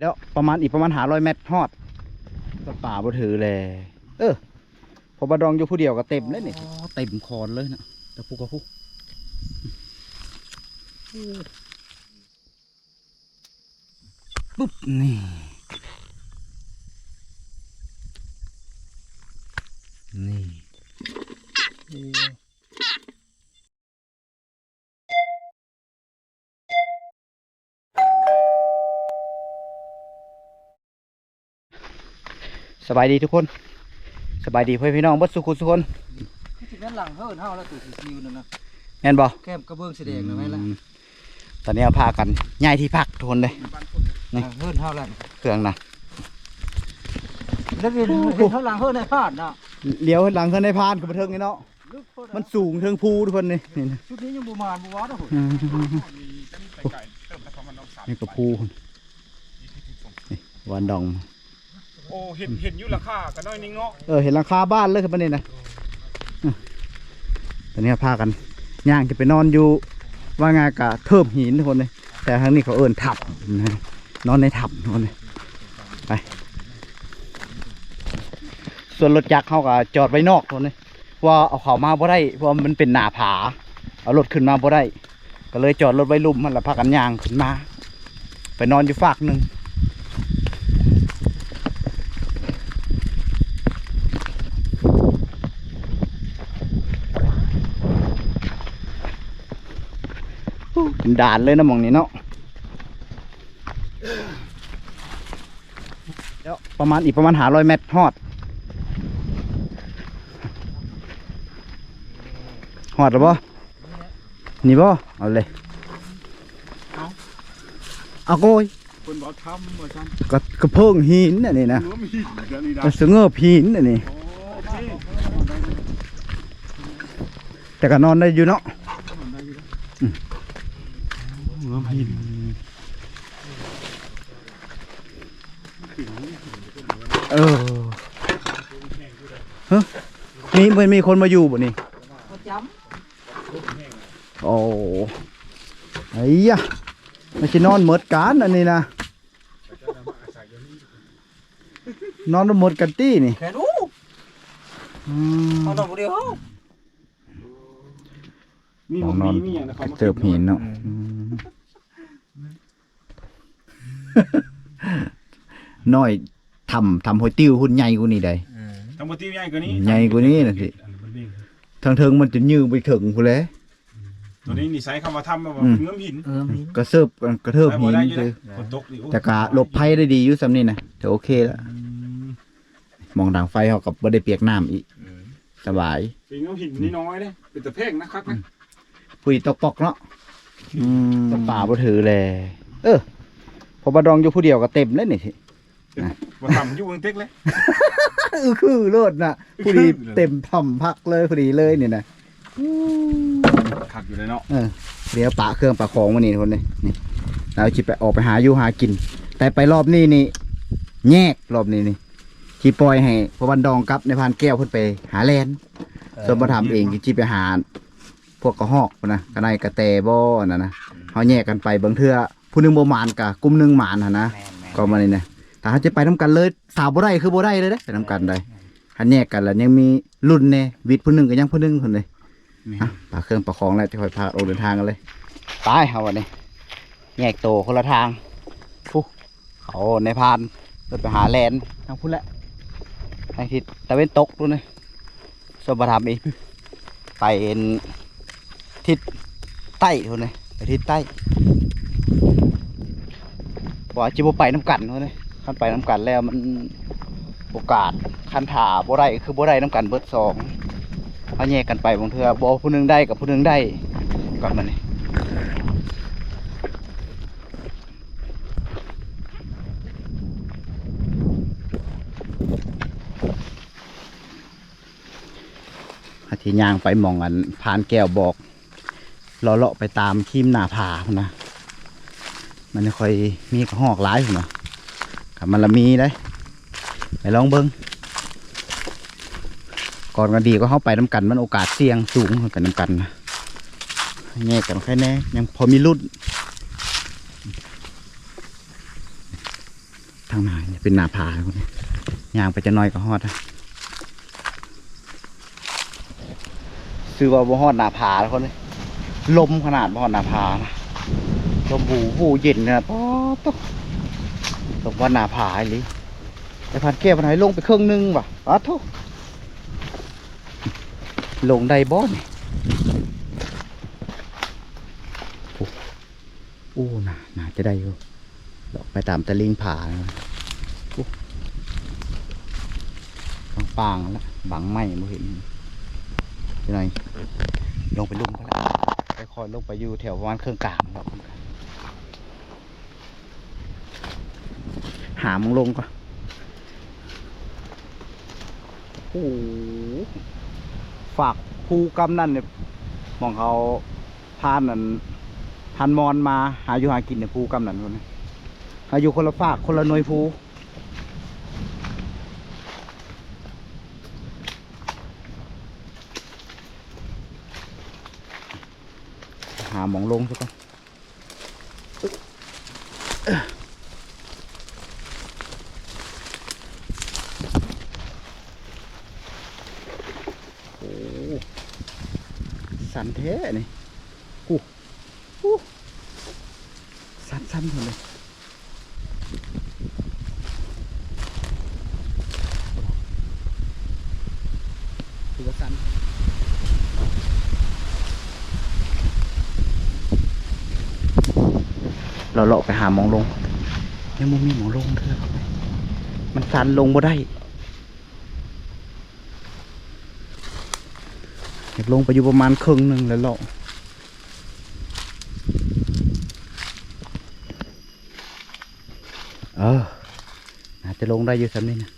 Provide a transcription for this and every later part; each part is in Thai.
แล้วประมาณอีกประมาณหาร้อยเมตรฮอดก็ป่าบ่ถือเลย เออพอบาดองอยู่ผู้เดียวก็เต็มเลยนี่เต็มคอนเลยนะแต่พูกกับพูปุ๊บนี่นี่ สบายดีทุกคน สบายดีเพื่อนพี่น้องเบัดสุขุทุกคนสิแม่นหลังเฮิรนเฮาแล้วตู่ซิวนั่นนะแม่นบ่แก้มกระเบื้องสีแดงนะแม่นละอืมตอนนี้เอาพากันย้ายที่พักทุกคนเลย นี่ หลังเฮิรนเฮาแล้วเครื่องนะแล้วเห็นเห็นเฮาหลังเฮิรนในพลาดเนาะเลี้ยวหลังขึ้นในพานกับเทิงนี่เนาะลึกโคตรมันสูงเทิงภูทุกคนนี่นี่นะชุดนี้ยังบ่มานบ่ว้าเด้ออืมนี่ก็ภูนี่วันดอง โอ้เห็นเห็นอยู่ราคาก็น้อยนิงเงาะเออเห็นหลังคาบ้านเลยครับประเด็นนะอืมตอนนี้พากันย่างจะไปนอนอยู่ ว่าไงกะเทิบหินทุกคนเลยแต่ทางนี้เขาเอินถับนะนอนในถับทุกคนเลยไป ส่วนรถจักรเขาก็จอดไว้นอกทุกคนเลยว่าเอาเขามาบ่ได้เพราะมันเป็นหนาผาเอารถขึ้นมาบ่ได้ ก็เลยจอดรถไว้ลุ่มมันล้วพากันย่างขึ้นมา ไปนอนอยู่ฝากหนึ่ง นด่านเลยนะหมองนี้เนาะเดี๋ยวประมาณอีกประมาณหาร้อยเมตรฮอดฮอดหรือบ่นี่บ่เอาเลยเอาโกยคนบอกทำว่าซั่นกระกระเพิงหินน่ะนี่นะเนื้อมีเดี๋ยวนี้นะกระเสือเงือบหินน่ะนี่โอ้ที่แต่ก็นอนได้อยู่เนาะ เนื้อหินเออฮะมีมันมีคนมาอยู่บ่นี่โอ้ไอ้ยะม่ใช่นอนหมดการอันนี้นะนอนหมดกันตี้นี่ำแขนอู้อืมเอาดอกเดียวมีมีมีอย่างนะคกรัระเจิบหินเนาะอืม น้อยทำทำหอยติ้วหุ่นใหญ่กูนี่ได้ทั้งหมดที่ใหญ่กว่านี้ใหญ่กว่านี้น่ะสิอันมันเด้งทางเทิงมันจะยืงไปถึงพู้นแหล้วตัวนี้นี่ใช้คำว่าทำมาว่าอืมเนื้อหินเออมีกระเซิบกระเทิบได้หิบ่นได้อยู่คืเลอยฝนตกนี่โอ้แต่กะหลบภัยได้ดีอยู่สำนี่นะจะโอเคแล้วอืมมองดังไฟเขากับบ่ได้เปียกน้ำอีกเออสบายเป็นเนื้อหินนี่น้อยเลยเป็นตะเพกนะครับนะปุยตกปอกเนาะอืมป่าบ่ถือเลยเออพอ บาดองอยู่ผู้เดียวก็เต็มเลยนี่สิมาทำอยู่เมืองเต็กเลยเออคือโลดน่ะผู้ดีเต็มทำพักเลยพอดีเลยเนี่ยนะขัดอยู่เลยเนาะเออเดี๋ยวปะเครื่องปะของมานี่ทุกคนเลยนี่เราจิไปออกไปหาอยู่หากิน แต่ไปรอบนี้นี่แยกรอบนี้นี่จีปล่อยให้พอบันดองกับในพานแก้วเพิ่นไปหาแลนส่วนมาทำเองจีไปหาพวกกระหอกนะกระไดกระแตบ่นะนะเขาแยกกันไปบางเทื่อ ผู้หนึงบ่หมานกะกลุ่มหนึงหมานหั่นนะก็มานี่นะแต่ถ้าจะไปน้ำกันเลย สาวบ่ได้คือบ่ได้เลยเด้ไปน้ำกันได้ถ้าแยกกันแล้วยังมีรุ่นแน่วิทย์ผู้หนึงกับยังผู้หนึงคนเลยอะปาเครื่องประคองแล้วจะค่อยพาออกเดินทางกันเลยไปเอาวันนี้แยกโตวคนละทางฟูเขาในพานเดินไปหาแลนด์ทางพุ่นแหละทางทิศตะเวนตกดูนะสมบัติอีกไปเอ็นทิศใต้ทุนเลยไปทิศใต้ ว่าจิบไปน้ำกันเท่านี้ขั้นไปน้ำกันแล้วมันโอกาสคันถาบ่ได้คือบ่ได้น้ำกันเบิดสองเอาแยกกันไปบางเทือบ่ผู้หนึงได้กับผู้หนึงได้ก่อนมันนี่อาทิยางไปมองอันพานแก้วบอกเลาะไปตามขีมหน้าผานะ มันไม่ค่อยมีกระหอกหลายผมเนาะกับมันละมีได้ไปลองเบิ้งก่อนกันดีก็เข้าไปน้ำกันมันโอกาสเสี่ยงสูงไปน้ำกันนะแยกกันแค่แน่ยังพอมีรุ่นทางหนาเป็นหนาผาคนนี้ยางไปจะน้อยก็ฮอดซื้อว่าบ่ฮอดหนาผาแล้วคนนี้ลมขนาดบ่ฮอดหนาผานะ ลมหูหูเย็นนะป๊อดต๊กตกว่าหนาผาอีหรือแต่พันแก้วพันไหนลงไปครึ่งหนึงว่ะอ้าทุลงได้บ่เนี่โอ้โอ้น่าน่าจะได้อยู่ดอกไปตามตะลิงผานะโอ้ฟังปางแล้วบังไม่ม่เห็นจะหน่อยลงไปลุ่มไปแล้วค่อยๆลงไปอยู่แถวประมาณเครื่องกลางครับ หามงลงก่อนโอ้โหฝากภูกำนั่นเนี่ยมองเขาพานนั่นพันมอนมาหาอยู่หากินเนี่ยภูกำนั่นคนนี้หาอยู่คนละฝากคนละหน่วยภูหาหมองลงสักก่อนโอ้ สันแท้นี่กูกูสันสันหมดเลยถือว่าสันเราเลาะไปหามองลงยังมันมีหมองลงเถอะมันสันลงบ่ได้อยาก ลงไปอยู่ประมาณครึ่งหนึ่งแล้วเลาะเอออาจจะลงได้อยู่สักนิดนะ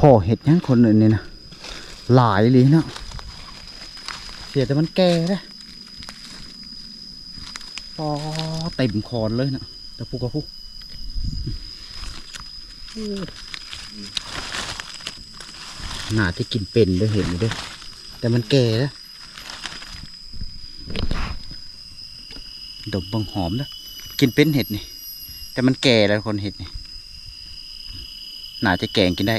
พ่อเห็ดยังคนอื่นนี่นะหลายเลยเนาะเสียแต่มันแก่แล้วปอเต็มคอนเลยนะแต่พูกกับพูน่าที่กินเป็นด้วยเห็นด้วยแต่มันแก่แล้วดมบังหอมนะกินเป็นเห็ดนี่ แต่มันแก่แล้วคนเห็ดนี่น่าจะแกงกินได้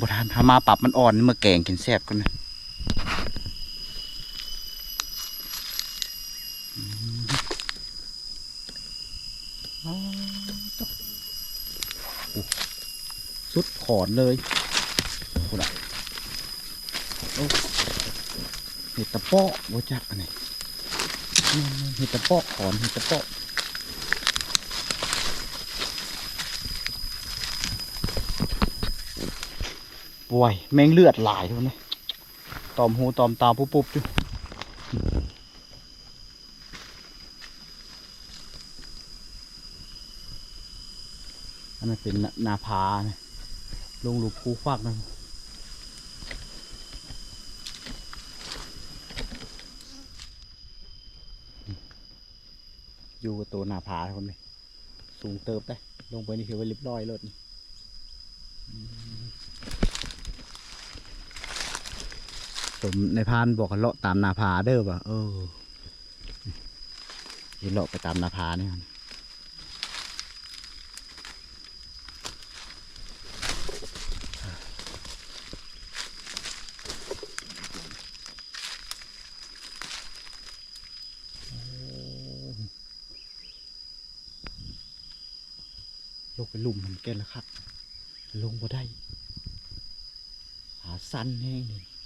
บทานพามาปรับมันอ่อนนี่มาแกงกินแซ่บกันนะสุดขอนเลยโอ้ละโอ้เห็ดตะเปาะบ่จักอันไหนนี่ๆเห็ดตะเปาะขอนเห็ดตะเปาะ ป่วยแมงเลือดหลายทุกคนเลยตอมหูตอมตาปุ๊บปุ๊บจุอันนั้นเป็นนาพานะลงหลูกภูฟากนะอยู่กับตัวนาพาทุกคนเลยสูงเติบได้ ลงไปนี่คือว่ารียบร้อยเลยนี่ ผมในพานบอกเลาะตามนาพาเด้อป่ะเออเลาะไปตามนาพาเนี่ยลงไปลุ่มมันแก่ละครับ ลงบ่ได้ หาสั้นแห้งนี่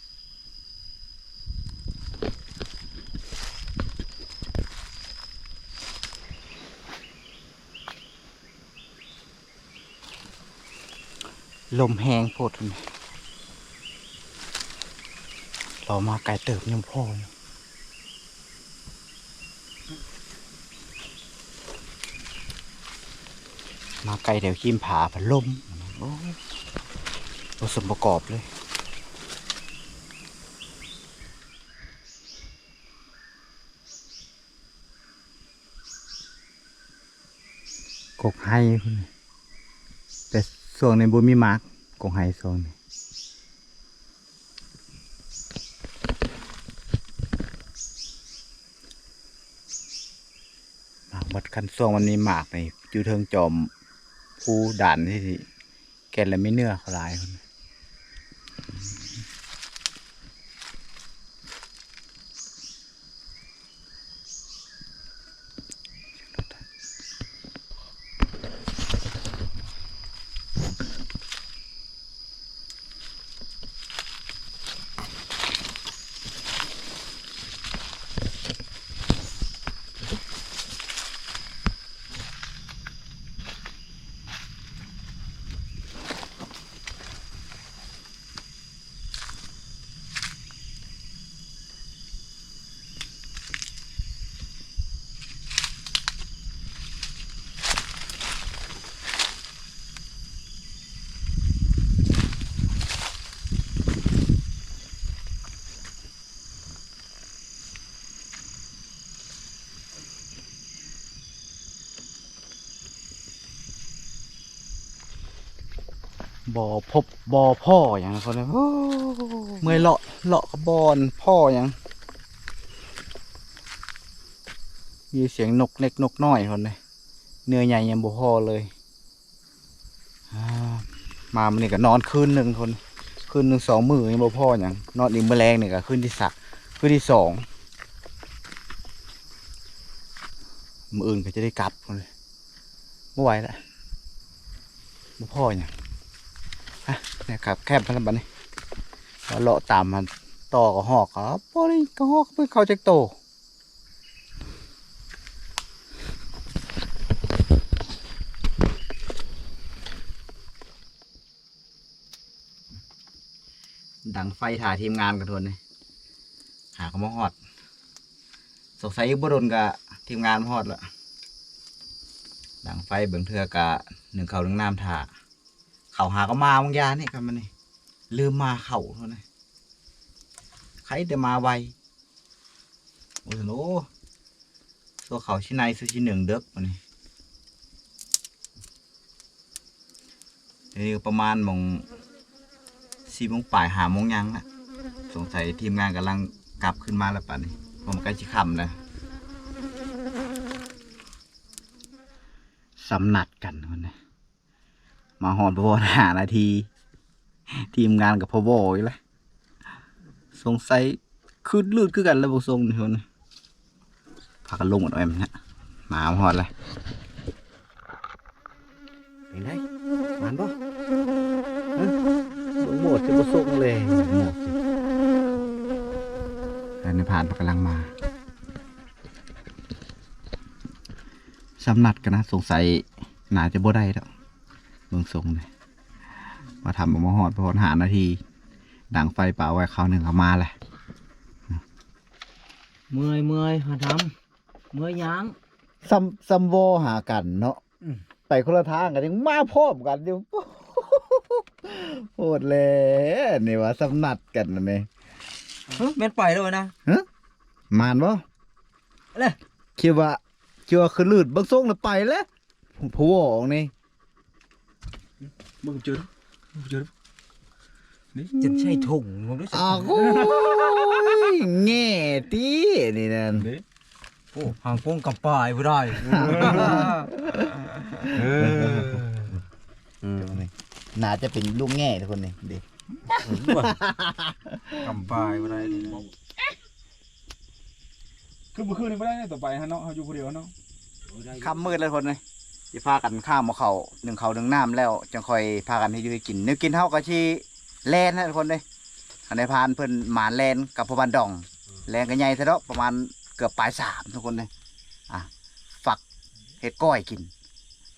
ลมแหงโพดพุ่นเรามาไกลเติบยังพ่อมาไกลแถวขีมผาพันลมโอ้ผสมประกอบเลยกกไห้พุ่น ส่วนในบุมีมาร์กกงไฮส่วนนี้หมากบัดคันส่วงมันมีหมากนี่อยู่เทิงจอมผู้ด่านที่แกนและไม่เนื้อเขาลายคน บ่อพบบ่อพ่ออย่างนั้นนเลยเมื่อยเลาะเลาะกับบอนพ่ออย่างมีเสียงนกเล็กนกน้อยคนเลยเนื้อใหญ่ยังบ่พอเลยอ่ามามันนี่ก็นอนคืนหนึ่งคนคืนหนึ่งสองมือยังบ่พออย่างนอนอีกแมลงนี่ก็คืนที่สักคืนที่สองมืออื่นก็จะได้กลับคนเลยไม่ไหวแล้วบ่พออย่าง เนี่ยครับแคบพันธุ์บัดนี้แล้วเลาะตามมันต่อกับหอกครับพอนี่ก็หอกเพื่อเขาจะโตดังไฟถ่ายทีมงานกันทวนนี่หาเขามาฮอด สงสัยบุรุษกับทีมงานมาฮอดละดังไฟเบิ่งเทือกะหนึ่งเขาหนึ่งน้ำถ่า เขาหาก็มาบางยานี่ครับมันนี่ลืมมาเขาเท่านั้นใครแต่มาไวโอ้โหตัวเขาชิ้นในสุดชิ้นหนึ่งเด็กมันนี่นี้ก็ประมาณมงสี่โมงป่ายหามงยังอะสงสัยทีมงานกำลังกลับขึ้นมาแล้วป่ะนี่ผมใกล้ชิคำแล้วสำนัดกันคนนี้ มาหอนพอหานาที ทีมงานกับพอโบอีกแล้วสงสัยคืดลืดคือกันแล้วบทรงนี่คนพากันลงหมดแอมนะมาหอนเลยเป็นไงมันปะลงหมดจะบทรงเลยหมดแล้วในผ่านกำลังมาสำนัดกันนะ สงสัยน่าจะบ่ได้แล้ว เมืองทรงเลยมาทำมาหอดพอหานาทีดังไฟป่าไว้เขาวหนึ่งเอามาแหละเมื่อยเมื่อยหาทำเมื่อยยางซัมซัมโวหากันเนาะอืมไปคนละทางกันยังมาพร้อมกันอยู่โหดเลยนี่ว่าสำนัดกันนะเนี่ยเฮ้ยแม่นไปแล้วนะมานบ่เลยคิดว่าคิดว่าคือลืดเบางทรงแล้วไปแล้วผู้วองนี่ มึงเจอมึงเจอจะใช่ถุงมึงรู้สึกอ้าวโอ้ยแง่ตีนี่นั่นเด้โอ้หางโป้งกับปลายบ่ได้เออน่าจะเป็นลูกแง่ทุกคนนี่เด็กกำปายบ่ได้นี่คือบ่คืนนี่บ่ได้เนี่ยต่อไปฮะเนาะเฮาอยู่ผู้เดียวเนาะคำมืดเลยคนเลย จะพากันข้ามมาเขาหนึ่งเขาหนึ่งน้ำแล้วจังคอยพากันให้อยู่ให้กินเนื้อกินเท่ากับชีแลนนะทุกคนเลยอันในพานเพิ่นหมานแลนกับพอบันดองแลนกันใหญ่ซะเนาะประมาณเกือบปลายสามทุกคนเลยอะฝักเห็ดก้อยกิน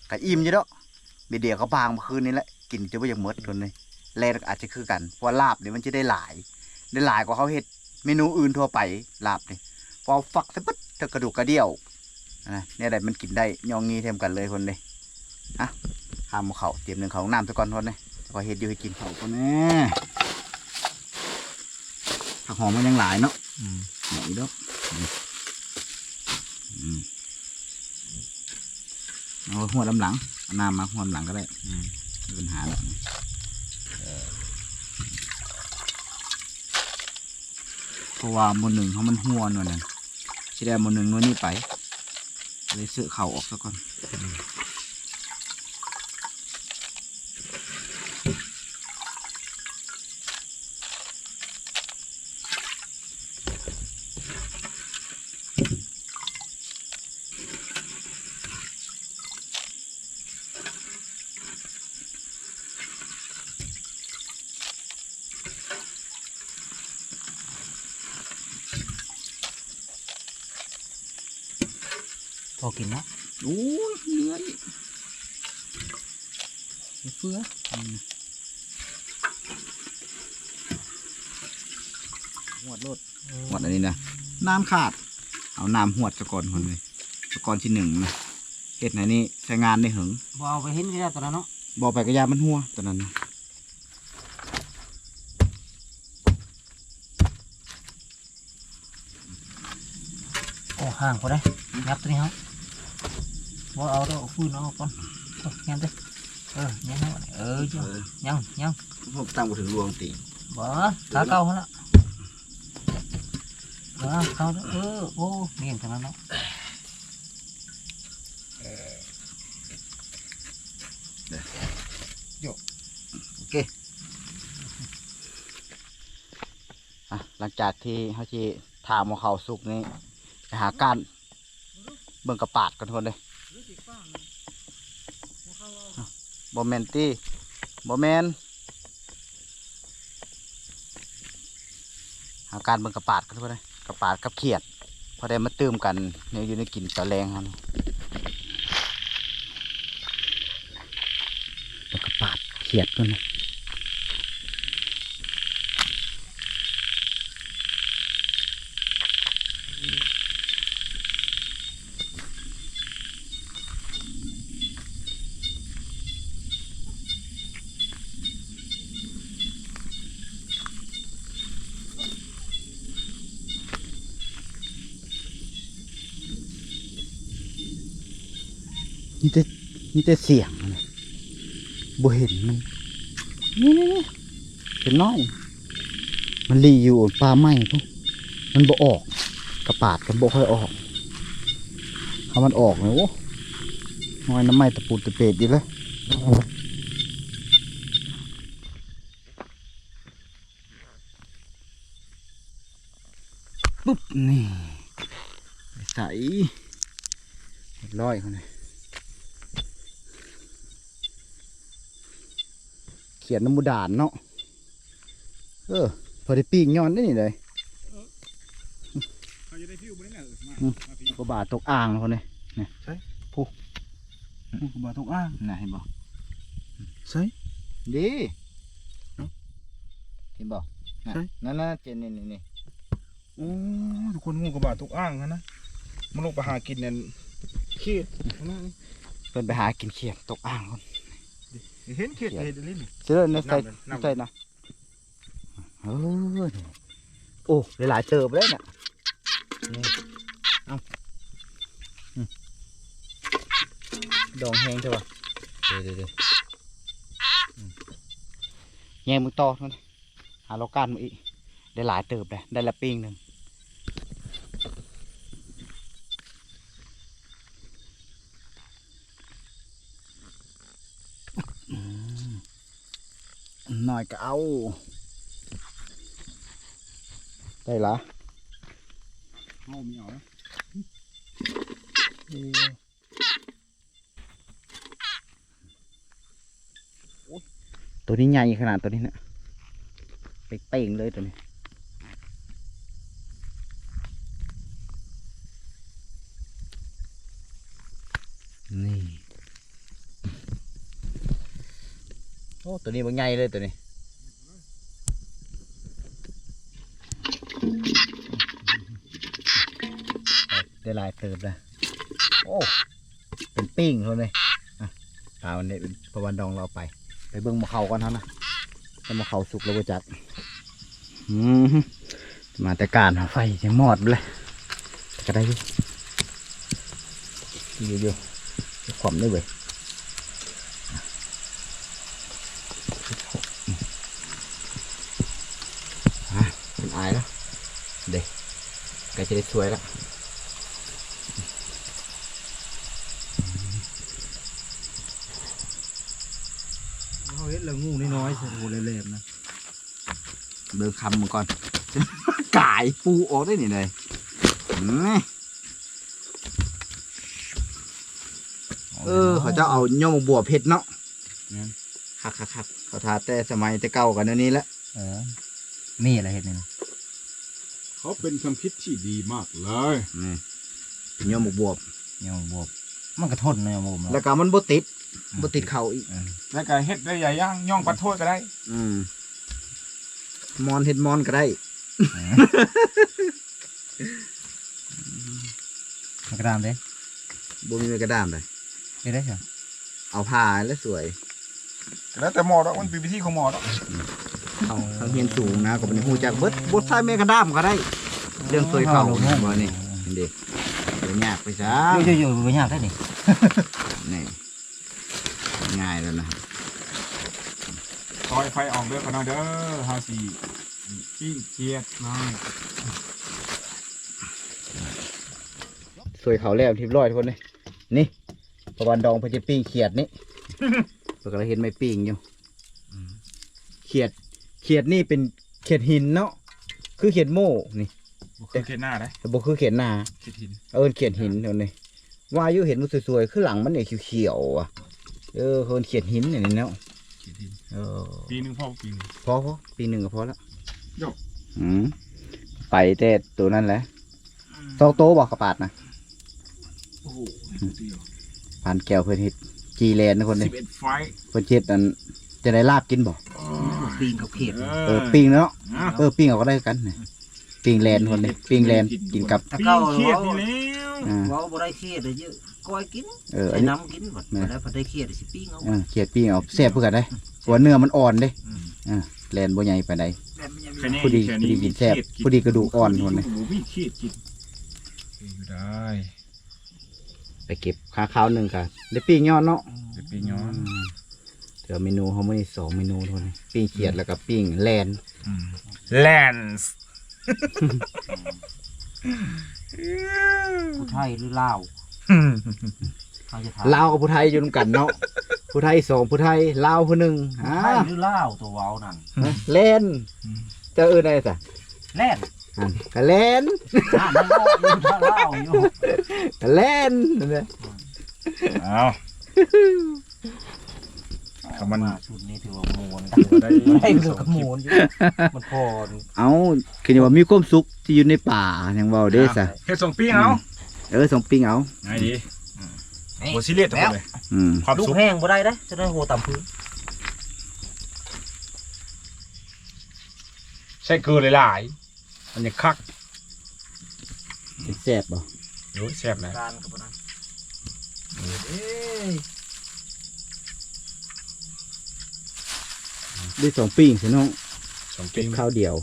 กับอิ่มอยู่เนาะมีเดียวก็บางเมื่อคืนนี้แหละกินจะไม่ยังหมดทุกคนเลยแลนอาจจะคือกันเพราะลาบเนี่ยมันจะได้หลาย ได้หลายกว่าเขาเห็ดเมนูอื่นทั่วไปลาบเนี่ยพอฝักสะปึ๊ดเธอกระดูกกระเดี่ยว เนี่ยได้มันกินได้ยองงี้เทมกันเลยคนเลยอะข้ามเขาเตรียมหนึ่งเขาน้ำสักก่อนคนเลยโอ้อเห็ดอยู่ให้กินเขาก็แน่ผักหอมมันยังหลายเนาะอืมหน่อยดอกเอาหัวลำหลังน้ำมาหัวลำหลังก็ได้มีปัญหาหรอกเพราะว่ามันหนึ่งเขามันหัวหน่อยนั่นสิได้มันหนึ่งหน่วยนี้ไป เลยเสือเข่าออกซะก่อน อกินเนาะโอ้ยเนื้อนี่เฟื่อหวดโลดหวดอันนี้นะน้ำขาด เอาน้ำหวดสะก่อนคนเลยสะก่อนที่หนึ่งนะเห็ดไหนนี่ใช้งานได้หึงบ่เอาไปเห็นก็ได้ตอนนั้นเนาะบอกไปกระยามันหัวตอนนั้นนะโอ้ห่างพอได้ยับตัวนี้ครับ บ่เอาเด้อเอาฟืนเอาก่อนโอ้ยังเด้อเออยังให้เออจ้ะยังยังผมตั้งมาถึงรวงตีบ่ขาเก่าหั่นละบ่เข้าเด้อเออโอ้เนียนขนาดนั้นเนาะโอเคอะหลังจากที่เขาที่ถามว่าเขาสุกนี่ไปหาการเบิ่งกระปาดกันทนเลย บอแมนตี้บอแมนอาการเบิ่งกระปาดกันทนเลยกระปาดกับเขียด พอได้มาตื้มกันเนี่ยอยู่ในกลิ่นตะแรงครับกระปาดเขียดกันนะ นี่แต่นี่แต่เสียงมันะบ่เห็นมันนี่นี่เป็นน้อยมันรีอยู่ปลาไหม้พวกมันบ่ออกกระปาดกันบ่ค่อยออกถ้ามันออกเลยโอ้น้อยน้ำไหม้ตะปูตะเปดอยู่เลยปุ๊บนี่ใสเรียบร้อยเขาเนี่ย เขียนน้ำมูดานเนาะเออพอได้ปีกย้อนได้นี่เลยเขาจะได้ฟิวบนนี้แหละเออมาอืมมาพี่กบาตกอ่างเขาเนี่ยกูก็บอกทุกอ่างน่ะเห็นบ่ใช่ดีเห็นบ่น่ะใช่นั่นน่ะเจนนี่นี่นี่โอ้ทุกคนงูกระบาดทุกอ่างนะนะมันลงไปหากินเนี่ยขี้นะเพิ่นไปหากินเขียดตกอ่างคน เห็นเขียดเห็นลิ้นเสื้อในใส่น้ำเลยน้ำใส่นะเออโอ้หลายๆเติบเลยน่ะนี่เอาอืมดองแห้งใช่ป่ะเดี๋ยวเดี๋ยวเดี๋ยวอืมแย่งมึงต่อเท่านั้นหาโลกันมาอีกได้หลายเติบเลยได้ละปิ้งหนึ่ง น่อยก็เอา ได้ละเอามีเอานะตัวนี้ใหญ่ขนาดตัวนี้นะเป่งๆเลยตัวนี้นี่ โอ้ ตัวนี้มันใหญ่เลยตัวนี้ หลายเติบเลยโอ้เป็นปิ้งเลยอะพาวันนี้เป็นประวันดองเราไป ไปเบิ่งมะเขาก่อนเท่านะถ้ามะเขาสุกแล้วบ่จักอืมมาแต่การหาไฟยังมอดไปเลยก็ได้อยู่อยู่อยู่ความได้เว้ยอะเป็นอายแล้วเด็กกล้จะได้สวยแล้ว เขาเห็นแล้วงูน้ อยๆสิโอ้เล่ๆนะเดินคำมันก่อนกายปูออกได้นี่เลยนี่เออเขาจะเอาย่อมบัวเพชรเนาะคักคักคักเขาทาแต่สมัยแต่เก่ากันอันนี้แหละเออมีอะไรเห็ดนี่นะเขาเป็นคำคิดที่ดีมากเลยนี่ย่อมบวบยองบวบมันก็ทนนะยองบวบแล้วก็มันบ่ติด บ่ติดเข่าอีกแล้วก็เฮ็ดได้ใหญ่ย่างย่องปัดโทษก็ได้อืมมอนเฮ็ดมอนก็ได้มันกระดามเด้บ่มีไม้กระด้ามเลยเฮ็ดได้ใช่เอาผ้าแล้วสวย แล้วแต่หมอดอกมันเป็นวิธีของหมอดอกเอาเขาเฮียนสูงนะก็เป็นฮู้จักเบิดบ่ใช้ไม้กระด้ามก็ได้ เรื่องสวยเข่าบ่นี่เด็กเดี๋ยวยากไปซะอยู่อยู่อยู่บ่ยากได้นี่นี่ ง่ายแล้วนะซอยไฟออกเด้อพนักเด้อฮาสีปิ้งเกียดน้อยสวยเขาแล้วทิพร้อยทุกคนเลยนี่ประวันดองเพนจะปิ้งเขียดนี่เพิ่นก็เลยเห็นไม่ปิ้งอยู่เขียดเขียดนี่เป็นเขียดหินเนาะคือเขียดโม่นี่บ่คือเขียนหน้าได้แต่บ่คือเขียดนาเขียนหินเออเขียดหินเดี๋ยวนี้ว่าอายุเห็นมันสวยๆคือหลังมันเนี่ยเขียวๆอะ เออคนเขียดหินอย่างนี้เนาะเขียนหินเออปีหนึงพ่อปีหนึงพอพอปีหนึ่งก็พอแล้วโย่อืมไปแต่ตัวนั้นแหละสองโตวบอกกระปาดนะโอ้โหเดียวผ่านแก้วเพื่อนเฮ็ดจีแลนด์นะคนสินี้บเอ็ดไฟเพื่อนเฮ็ดอันจะได้ลาบกินบ่ปีนเขาเขียดเออปิ้งเนาะอะเออปิ้งเอาก็ได้กันนี่ปิ้งแลนด์คนนี้ปิ้งแลนด์กินกับถ้าปิ้เก้างเขียดนี่แล้ว อ่า เว้าบ่ได้เขียดได้เยอะก้อยกินเอออัใส่นนี้ น้ำกินบัดแม่แล้วพอได้เขียดสิปิ้งเอาเออเขียดปิ้งเอาแซ่บเพื่อกันได้หัวเนื้อมันอ่อนเด้อืมอ่าแลนด์บ่ใหญ่ปานใด แบบมันยังแค่นี้พอดีแค่พอดีกินแซ่บมีเขียพอดีกระดูกอ่อนคนนี้โอ้โหมีเขียดกินอยู่ได้ไปเก็บขาขาวหนึ่งค่ะได้ปิ้งยอดเนาะจะปีย้อนเดี๋ยวเมนูเขาไม่ได้สองเมนูเท่านั้นปิ้งเขียดแล้วก็ปิ้งแลนด์แลนส์ ผู้ไทยหรือลาวเขาจะถามลาวกับผู้ไทยอยู่นำกันเนาะ ผู้ไทยสองผู้ไทยลาวผู้หนึ่งผู้อ่าไทยหรือลาวตัวเว้านั่นแลนด์เจะเอินอะไรสะแล่นอะก็แลนด์อ่ามันก็อยู่ท่าลาวอยู่ก็แลนด์นั่นแหละเอา ครับมัน ชุดนี้ถือว่าโมนได้ได้ถือกับโมนอยู่มันพอเอาคือว่ามีความสุขที่อยู่ในป่าอย่างเว่าเด้สะเฮ็ดสองปีเอาเออสองปิ้งเอาไงดีโบซิเลียสทุกคนเลยอืมความลูกสุขแห้งบ่ได้เด้จะได้โหต่ำพื้นใช่เกลือหลายๆมันยังคักแซ่บบ่โอ้ยแซ่บเลยการกับนั้น ได้สองปิ้งสิน้องสองปีข้าวเดียว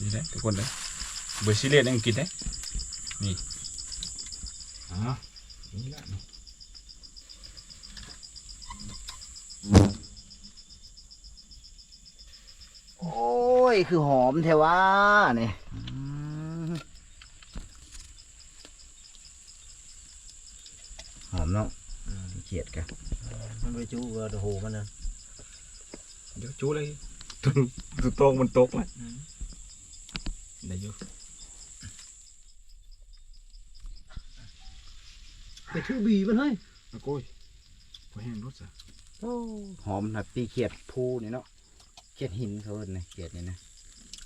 นี่แหละทุกคนเลยโบซิเลียสยังกินได้นี่อ๋อนี่แหละโอ้ย คือหอมแท้ว่าเนี่ยหอมเนาะเขียดกัน มันไปจู้ว่าโหมันน่ะเดี๋ยวจู้เลยตัวตัวโตกมันตกเลยได้อยู่ไปชื่อบีมันเฮ้ยตะโก้ยพอแห้งรสอะหอมนะตีเขียดภูนี่เนาะเขียดหินเขาเอิ้นนะเขียดนี่นะ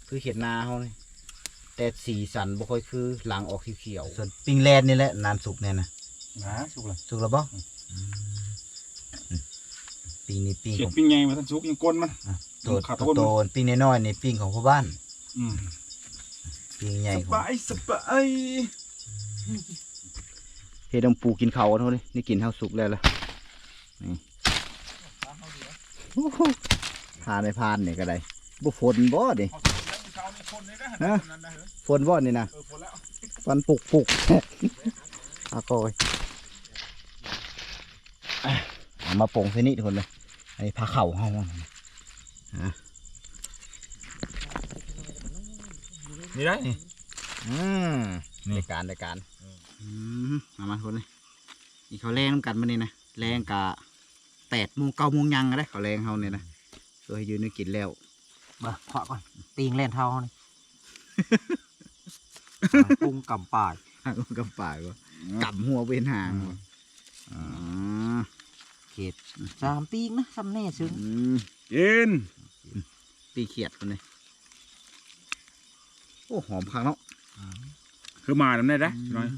คือเขียดนาเขานี่แต่สีสันบ่ค่อยคือหลังออกเขียวๆส่วนปิงแลนนี่แหละนานสุกเนี่ยนะนะสุกเลยสุกแล้วบ่ ปิงนี่ปิงเขียขดองปิ้งใหญ่มาทั้งซุกยังก้นมันตัวขับตัวก้นโตนปิงน้อยๆนี่ปิงของพ่อบ้าน อืมปิงใหญ่สของบายสบายเฮ็ดต้องปูกินเขาวเท่านี้นี่กินเท่าสุกแล้วล่ะโอ้โหพานในพานนี่ก็ได้บ่ฝนบ่ดิเอาแล้วเช้านี่คนนี่ได้ฮะคนนั้นได้เหรอฝนบ่นี่นะ เออคนแล้ว ฟันปุกปุกอาโกยเอามาปงเสนิทคนเลย ไอ้ผ้าเข่าเฮานี่ได้นี่อืมนี่ในการในการอืมมามาคนเลยนี่เขาแรงน้ำกันมานี่นะแรงกะแปดโมงเก้าโมงยังก็ได้เขาแรงเฮาเนี่ยนะตัวให้ยืนนึกกินแล้วมาขวาก่อนตีงแล่นเท้านี่กุ้งกำป่ายห่างกับป่ากว่ากำหัวเวนหางว่ะอ๋อ เขตสามปีกนะซ้ำแน่ซึ้งอืมเย็นปีเขียดคนเลยโอ้หอมคังเนาะคือมาทำได้ได้น้อย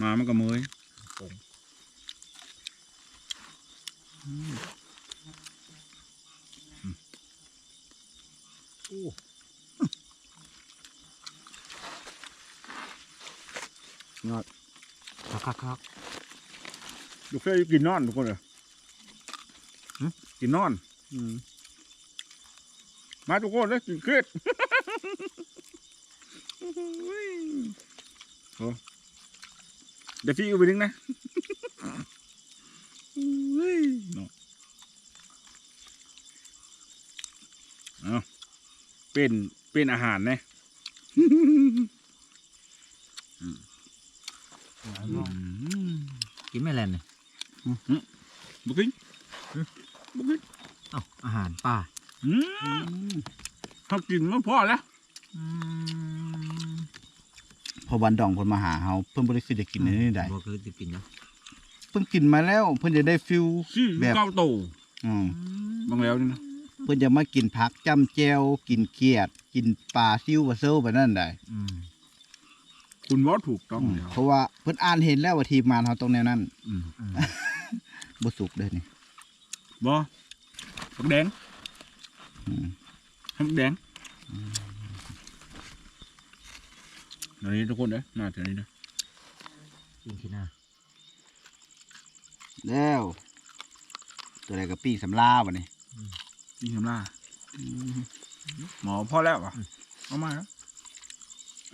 มามันก็เมยยอดครับครับครับลูกเฟยกินนอนทุกคนเลย กินนอน อืมมาทุกคนเลยกินเครียดโอ้เดี๋ยวพี่เอาไปดึงนะเนาะเอาเป็นเป็นอาหารนะกินไม่แล่นเลยบุกินบุกิน เอ้าอาหารป่าอืมเขากินมันพอแล้วอืมพอวันดองเพิ่นมาหาเฮาเพิ่นบ่ได้สิได้กินในนี่ได้บ่คือติกินเนาะเพิ่นกินมาแล้ว เพิ่นจะได้ฟิลซี่แบบเก้าโตอืมบางแล้วนี่นะเพิ่นจะมากินผักจ้ำแจวกินเขียด กินปลาซิวบะเซลแบบนั้นได้อืมคุณว่าถูกต้องแล้วเพราะว่าเพิ่นอ่านเห็นแล้วว่าทีมงานเฮาตรงแนวนั้นอืมอืมบ่สุกเด้อนี่ บ่ผักแดงอืมผักแดงเดี๋ยวนี้ทุกคนเด้อมาเดี๋ยวนี้เด้อกินที่หน้าแล้วตัวใดก็ปีสำลาบัดนี้นี่ทำล่าหมอพอแล้วอะเอามาครับ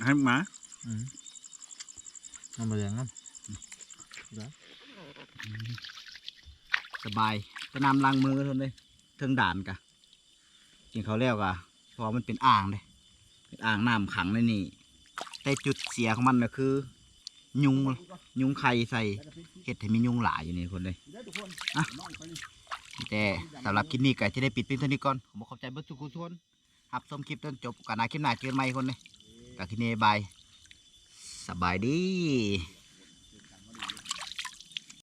ให้หมาอืมน้ำมันเหลืองน้ สบายไปนำล้างมือเท่านั้นเลยเทิงด่านกะกินเขาแล้วกะเพอมันเป็นอ่างเลยเป็นอ่างน้ำขังในนี่ แต่จุดเสียของมันก็คือ ยุงยุงไข่ใส่เห็ดให้มียุงหลายอยู่นี่คนเลยอะแต่สำหรับคลิปนี้ก็จะได้ปิดเพียงเท่านี้ก่อนผมขอบใจเบิร์ดสุขุทุนรับชมคลิปจนจบกันนะคลิปหน้าเจอกันใหม่คนเลยกับคลิปนี้บายสบายดี